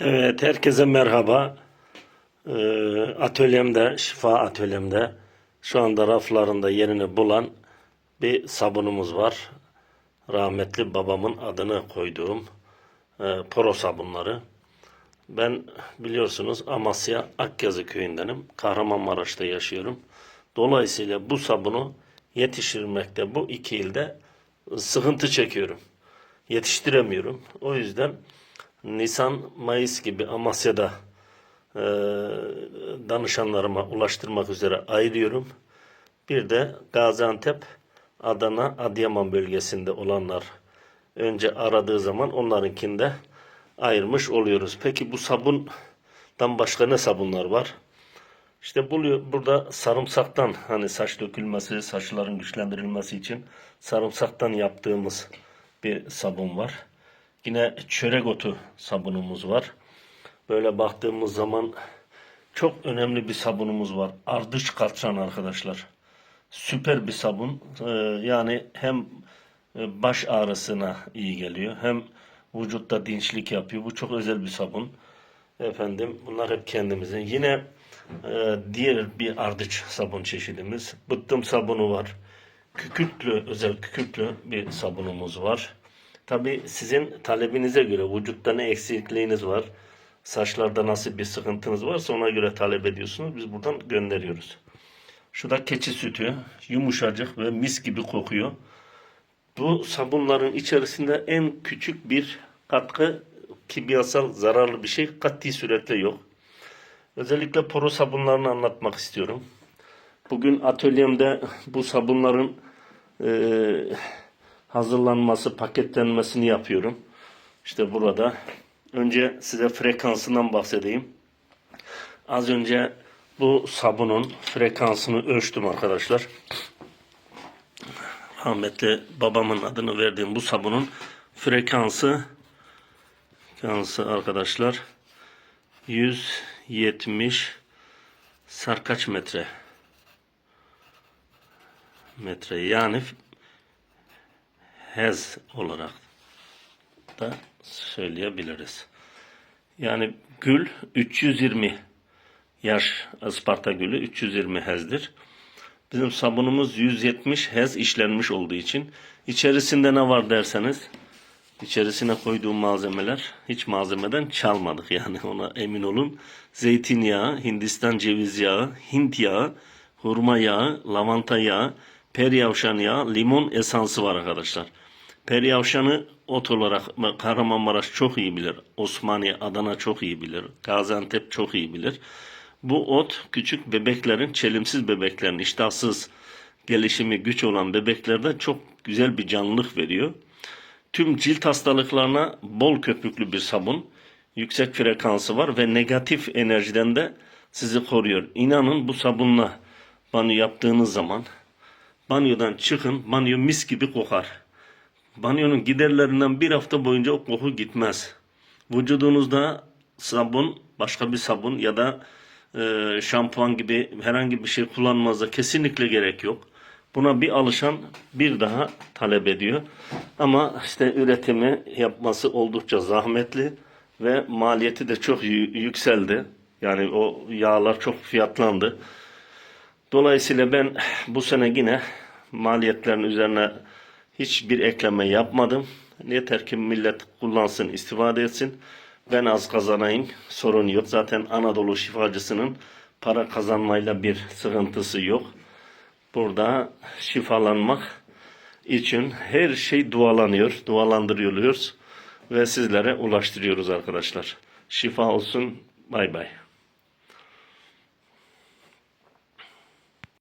Evet, herkese merhaba. Ee, atölyemde, şifa atölyemde şu anda raflarında yerini bulan bir sabunumuz var. Rahmetli babamın adını koyduğum e, poro sabunları. Ben biliyorsunuz Amasya Akyazı köyündenim. Kahramanmaraş'ta yaşıyorum. Dolayısıyla bu sabunu yetiştirmekte bu iki ilde sıkıntı çekiyorum. Yetiştiremiyorum. O yüzden Nisan, Mayıs gibi Amasya'da e, danışanlarıma ulaştırmak üzere ayırıyorum. Bir de Gaziantep, Adana, Adıyaman bölgesinde olanlar önce aradığı zaman onlarınkinde ayırmış oluyoruz. Peki bu sabundan başka ne sabunlar var? İşte buluyor, burada sarımsaktan hani saç dökülmesi, saçların güçlendirilmesi için sarımsaktan yaptığımız bir sabun var. Yine çörek otu sabunumuz var. Böyle baktığımız zaman çok önemli bir sabunumuz var. Ardıç katran arkadaşlar. Süper bir sabun. Ee, yani hem e, baş ağrısına iyi geliyor hem vücutta dinçlik yapıyor. Bu çok özel bir sabun. Efendim bunlar hep kendimizin. Yine e, diğer bir ardıç sabun çeşidimiz. Bıttım sabunu var. Kükürtlü, özel kükürtlü bir sabunumuz var. Tabi sizin talebinize göre vücutta ne eksikliğiniz var, saçlarda nasıl bir sıkıntınız varsa ona göre talep ediyorsunuz. Biz buradan gönderiyoruz. Şu da keçi sütü. Yumuşacık ve mis gibi kokuyor. Bu sabunların içerisinde en küçük bir katkı kimyasal zararlı bir şey katli suretle yok. Özellikle poro sabunlarını anlatmak istiyorum. Bugün atölyemde bu sabunların eee hazırlanması, paketlenmesini yapıyorum. İşte burada. Önce size frekansından bahsedeyim. Az önce bu sabunun frekansını ölçtüm arkadaşlar. Rahmetli babamın adını verdiğim bu sabunun frekansı frekansı arkadaşlar 170 sarkaç metre metre yani hez olarak da söyleyebiliriz. Yani gül 320 yaş Isparta gülü 320 hezdir. Bizim sabunumuz 170 hez işlenmiş olduğu için içerisinde ne var derseniz içerisine koyduğum malzemeler hiç malzemeden çalmadık yani ona emin olun. Zeytinyağı, Hindistan ceviz yağı, Hint yağı, hurma yağı, lavanta yağı, peryavşan yağı, limon esansı var arkadaşlar. Peryavşan'ı ot olarak Kahramanmaraş çok iyi bilir. Osmaniye, Adana çok iyi bilir. Gaziantep çok iyi bilir. Bu ot küçük bebeklerin, çelimsiz bebeklerin, iştahsız gelişimi güç olan bebeklerde çok güzel bir canlılık veriyor. Tüm cilt hastalıklarına bol köpüklü bir sabun. Yüksek frekansı var ve negatif enerjiden de sizi koruyor. İnanın bu sabunla banyo yaptığınız zaman banyodan çıkın, banyo mis gibi kokar. Banyonun giderlerinden bir hafta boyunca o koku gitmez. Vücudunuzda sabun, başka bir sabun ya da e, şampuan gibi herhangi bir şey kullanmanıza kesinlikle gerek yok. Buna bir alışan bir daha talep ediyor. Ama işte üretimi yapması oldukça zahmetli ve maliyeti de çok yü- yükseldi. Yani o yağlar çok fiyatlandı. Dolayısıyla ben bu sene yine maliyetlerin üzerine hiçbir ekleme yapmadım. Yeter ki millet kullansın, istifade etsin. Ben az kazanayım, sorun yok. Zaten Anadolu şifacısının para kazanmayla bir sıkıntısı yok. Burada şifalanmak için her şey dualanıyor, dualandırıyoruz ve sizlere ulaştırıyoruz arkadaşlar. Şifa olsun, bay bay.